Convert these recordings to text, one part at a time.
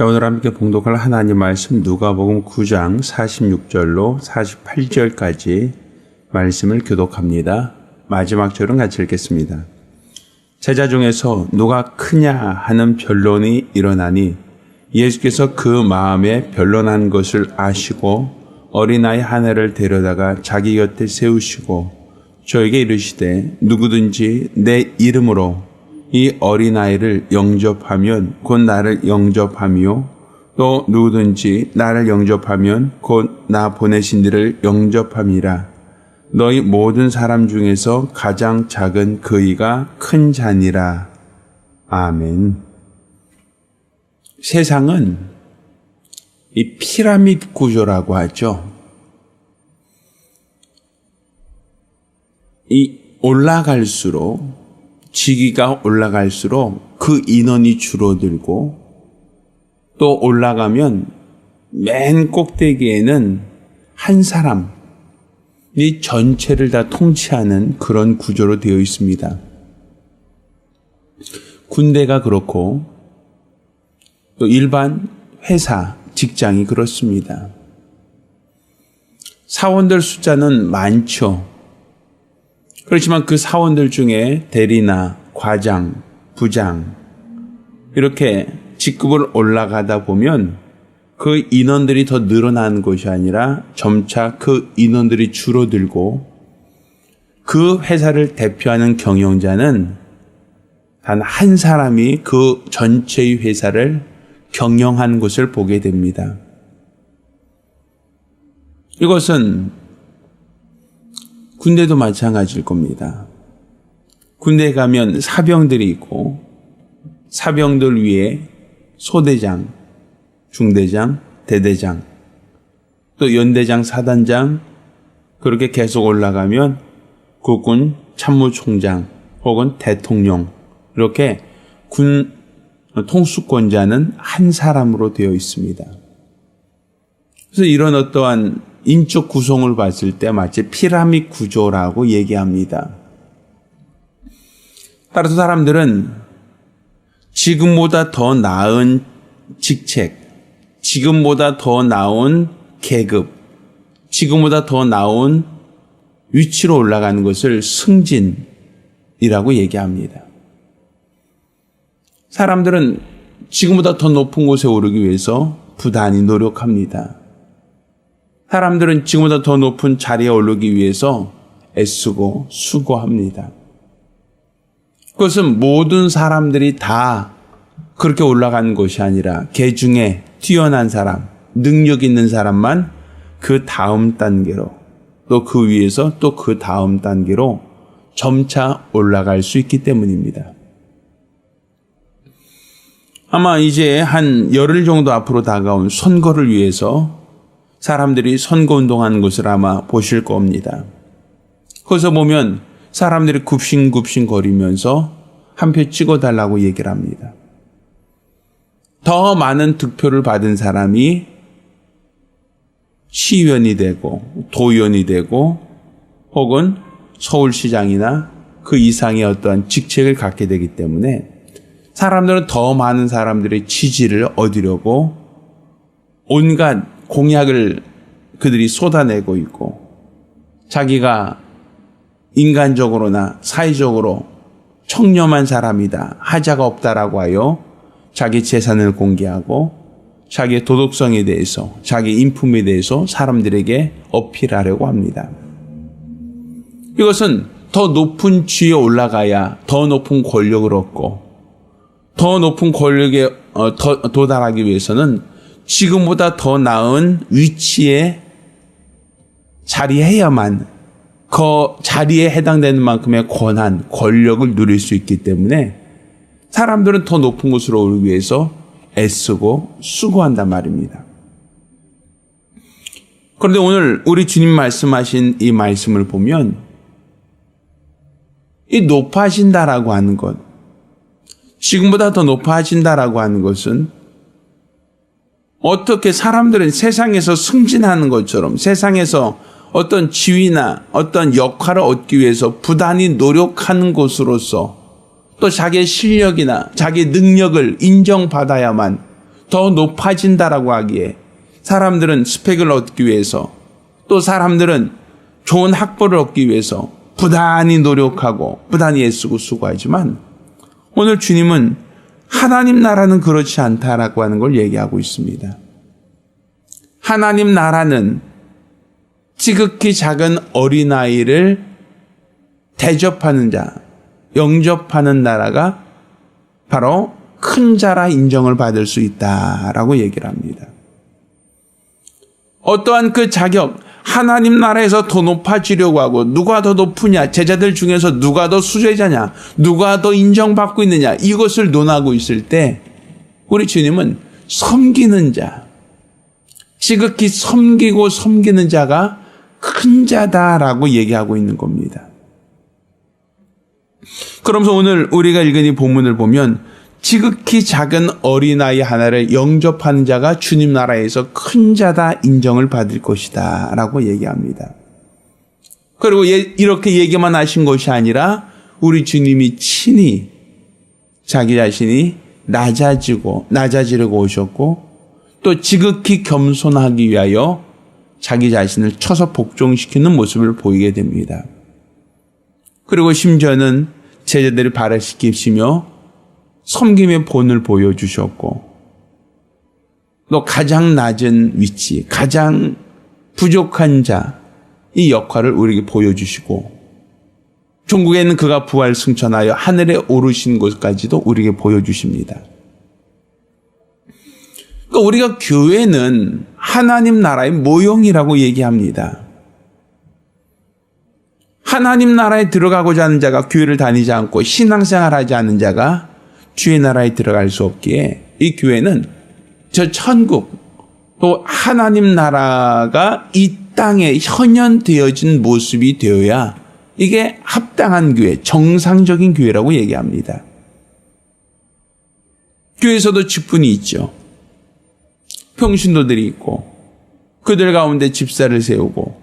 자, 오늘 함께 봉독할 하나님 말씀 누가복음 9장 46절로 48절까지 말씀을 교독합니다. 마지막 절은 같이 읽겠습니다. 제자 중에서 누가 크냐 하는 변론이 일어나니 예수께서 그 마음에 변론한 것을 아시고 어린아이 하나를 데려다가 자기 곁에 세우시고 저에게 이르시되 누구든지 내 이름으로 이 어린아이를 영접하면 곧 나를 영접함이요. 또 누구든지 나를 영접하면 곧 나 보내신 이를 영접함이라. 너희 모든 사람 중에서 가장 작은 그이가 큰 자니라. 아멘. 세상은 이 피라미드 구조라고 하죠. 이 올라갈수록 지기가 올라갈수록 그 인원이 줄어들고 또 올라가면 맨 꼭대기에는 한 사람이 전체를 다 통치하는 그런 구조로 되어 있습니다. 군대가 그렇고 또 일반 회사, 직장이 그렇습니다. 사원들 숫자는 많죠. 그렇지만 그 사원들 중에 대리나 과장, 부장, 이렇게 직급을 올라가다 보면 그 인원들이 더 늘어나는 것이 아니라 점차 그 인원들이 줄어들고 그 회사를 대표하는 경영자는 단 한 사람이 그 전체의 회사를 경영한 것을 보게 됩니다. 이것은 군대도 마찬가지일 겁니다. 군대에 가면 사병들이 있고 사병들 위에 소대장, 중대장, 대대장, 또 연대장, 사단장 그렇게 계속 올라가면 국군 참모총장 혹은 대통령 이렇게 군 통수권자는 한 사람으로 되어 있습니다. 그래서 이런 어떠한 인적 구성을 봤을 때 마치 피라미드 구조라고 얘기합니다. 따라서 사람들은 지금보다 더 나은 직책, 지금보다 더 나은 계급, 지금보다 더 나은 위치로 올라가는 것을 승진이라고 얘기합니다. 사람들은 지금보다 더 높은 곳에 오르기 위해서 부단히 노력합니다. 사람들은 지금보다 더 높은 자리에 오르기 위해서 애쓰고 수고합니다. 그것은 모든 사람들이 다 그렇게 올라가는 것이 아니라 개 중에 뛰어난 사람, 능력 있는 사람만 그 다음 단계로 또 그 위에서 또 그 다음 단계로 점차 올라갈 수 있기 때문입니다. 아마 이제 한 열흘 정도 앞으로 다가온 선거를 위해서 사람들이 선거 운동하는 것을 아마 보실 겁니다. 거기서 보면 사람들이 굽신굽신 거리면서 한 표 찍어달라고 얘기를 합니다. 더 많은 득표를 받은 사람이 시의원이 되고 도의원이 되고 혹은 서울시장이나 그 이상의 어떠한 직책을 갖게 되기 때문에 사람들은 더 많은 사람들의 지지를 얻으려고 온갖 공약을 그들이 쏟아내고 있고 자기가 인간적으로나 사회적으로 청렴한 사람이다. 하자가 없다라고 하여 자기 재산을 공개하고 자기의 도덕성에 대해서 자기 인품에 대해서 사람들에게 어필하려고 합니다. 이것은 더 높은 지위에 올라가야 더 높은 권력을 얻고 더 높은 권력에 어, 도달하기 위해서는 지금보다 더 나은 위치에 자리해야만 그 자리에 해당되는 만큼의 권한, 권력을 누릴 수 있기 때문에 사람들은 더 높은 곳으로 오기 위해서 애쓰고 수고한단 말입니다. 그런데 오늘 우리 주님 말씀하신 이 말씀을 보면 이 높아진다라고 하는 것, 지금보다 더 높아진다라고 하는 것은 어떻게 사람들은 세상에서 승진하는 것처럼 세상에서 어떤 지위나 어떤 역할을 얻기 위해서 부단히 노력하는 것으로서 또 자기의 실력이나 자기 능력을 인정받아야만 더 높아진다라고 하기에 사람들은 스펙을 얻기 위해서 또 사람들은 좋은 학벌을 얻기 위해서 부단히 노력하고 부단히 애쓰고 수고하지만 오늘 주님은 하나님 나라는 그렇지 않다라고 하는 걸 얘기하고 있습니다. 하나님 나라는 지극히 작은 어린아이를 대접하는 자, 영접하는 나라가 바로 큰 자라 인정을 받을 수 있다라고 얘기를 합니다. 어떠한 그 자격, 하나님 나라에서 더 높아지려고 하고 누가 더 높으냐, 제자들 중에서 누가 더 수제자냐, 누가 더 인정받고 있느냐, 이것을 논하고 있을 때 우리 주님은 섬기는 자, 지극히 섬기고 섬기는 자가 큰 자다라고 얘기하고 있는 겁니다. 그러면서 오늘 우리가 읽은 이 본문을 보면 지극히 작은 어린아이 하나를 영접하는 자가 주님 나라에서 큰 자다 인정을 받을 것이다 라고 얘기합니다. 그리고 이렇게 얘기만 하신 것이 아니라 우리 주님이 친히 자기 자신이 낮아지고 낮아지려고 오셨고 또 지극히 겸손하기 위하여 자기 자신을 쳐서 복종시키는 모습을 보이게 됩니다. 그리고 심지어는 제자들을 발화시키시며 섬김의 본을 보여주셨고 또 가장 낮은 위치, 가장 부족한 자, 이 역할을 우리에게 보여주시고 종국에는 그가 부활 승천하여 하늘에 오르신 곳까지도 우리에게 보여주십니다. 그러니까 우리가 교회는 하나님 나라의 모형이라고 얘기합니다. 하나님 나라에 들어가고자 하는 자가 교회를 다니지 않고 신앙생활 하지 않는 자가 주의 나라에 들어갈 수 없기에 이 교회는 저 천국 또 하나님 나라가 이 땅에 현현되어진 모습이 되어야 이게 합당한 교회, 정상적인 교회라고 얘기합니다. 교회에서도 직분이 있죠. 평신도들이 있고 그들 가운데 집사를 세우고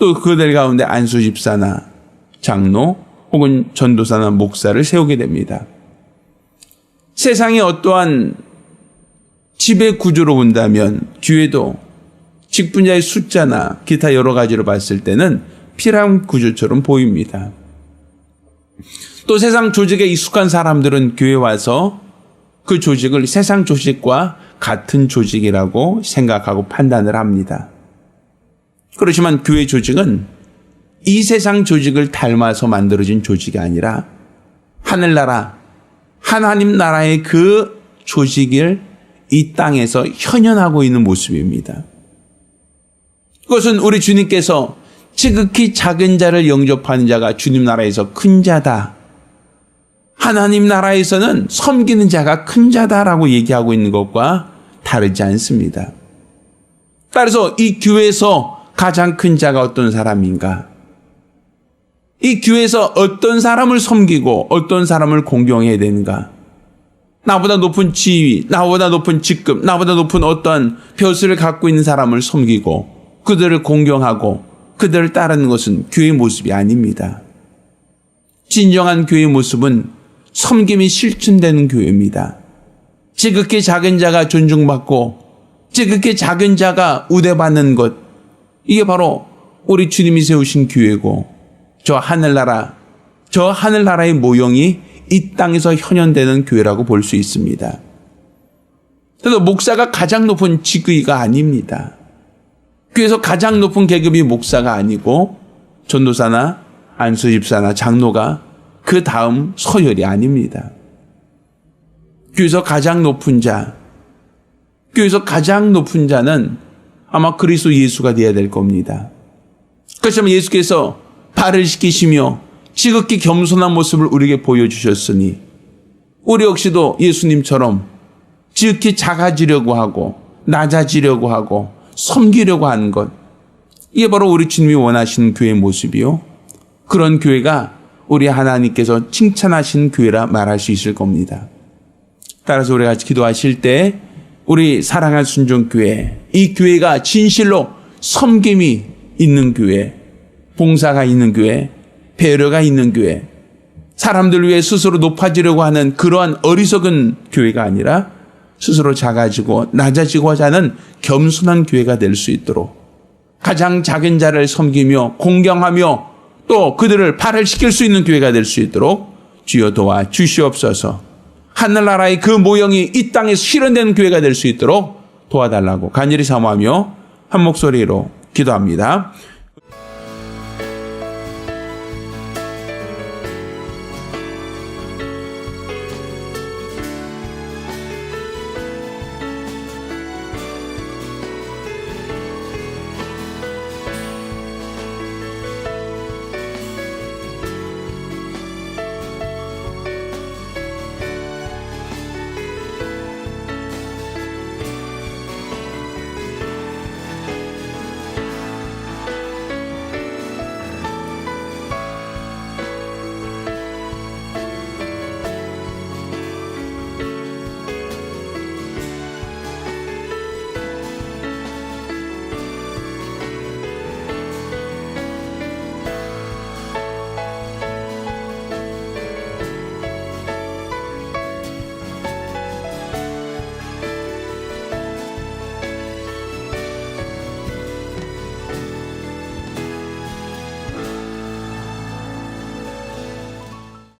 또 그들 가운데 안수 집사나 장로 혹은 전도사나 목사를 세우게 됩니다. 세상의 어떠한 지배 구조로 본다면 교회도 직분자의 숫자나 기타 여러 가지로 봤을 때는 피람 구조처럼 보입니다. 또 세상 조직에 익숙한 사람들은 교회 와서 그 조직을 세상 조직과 같은 조직이라고 생각하고 판단을 합니다. 그렇지만 교회 조직은 이 세상 조직을 닮아서 만들어진 조직이 아니라 하늘나라, 하나님 나라의 그 조직을 이 땅에서 현현하고 있는 모습입니다. 그것은 우리 주님께서 지극히 작은 자를 영접하는 자가 주님 나라에서 큰 자다. 하나님 나라에서는 섬기는 자가 큰 자다라고 얘기하고 있는 것과 다르지 않습니다. 따라서 이 교회에서 가장 큰 자가 어떤 사람인가? 이 교회에서 어떤 사람을 섬기고 어떤 사람을 공경해야 되는가? 나보다 높은 지위, 나보다 높은 직급, 나보다 높은 어떤 벼슬을 갖고 있는 사람을 섬기고 그들을 공경하고 그들을 따르는 것은 교회 모습이 아닙니다. 진정한 교회 모습은 섬김이 실천되는 교회입니다. 지극히 작은 자가 존중받고 지극히 작은 자가 우대받는 것 이게 바로 우리 주님이 세우신 교회고 저 하늘나라 저 하늘나라의 모형이 이 땅에서 현현되는 교회라고 볼 수 있습니다. 그래서 목사가 가장 높은 직위가 아닙니다. 교회에서 가장 높은 계급이 목사가 아니고 전도사나 안수집사나 장로가 그 다음 서열이 아닙니다. 교회에서 가장 높은 자, 교회에서 가장 높은 자는 아마 그리스도 예수가 되어야 될 겁니다. 그렇지만 예수께서 발을 시키시며 지극히 겸손한 모습을 우리에게 보여주셨으니 우리 역시도 예수님처럼 지극히 작아지려고 하고 낮아지려고 하고 섬기려고 하는 것 이게 바로 우리 주님이 원하시는 교회의 모습이요. 그런 교회가 우리 하나님께서 칭찬하신 교회라 말할 수 있을 겁니다. 따라서 우리가 기도하실 때 우리 사랑할 순종교회 이 교회가 진실로 섬김이 있는 교회 봉사가 있는 교회 배려가 있는 교회 사람들 위해 스스로 높아지려고 하는 그러한 어리석은 교회가 아니라 스스로 작아지고 낮아지고자 하는 겸손한 교회가 될 수 있도록 가장 작은 자를 섬기며 공경하며 또 그들을 발을시킬 수 있는 교회가 될 수 있도록 주여 도와 주시옵소서. 하늘나라의 그 모형이 이 땅에 실현되는 교회가 될 수 있도록 도와달라고 간절히 사모하며 한 목소리로 기도합니다.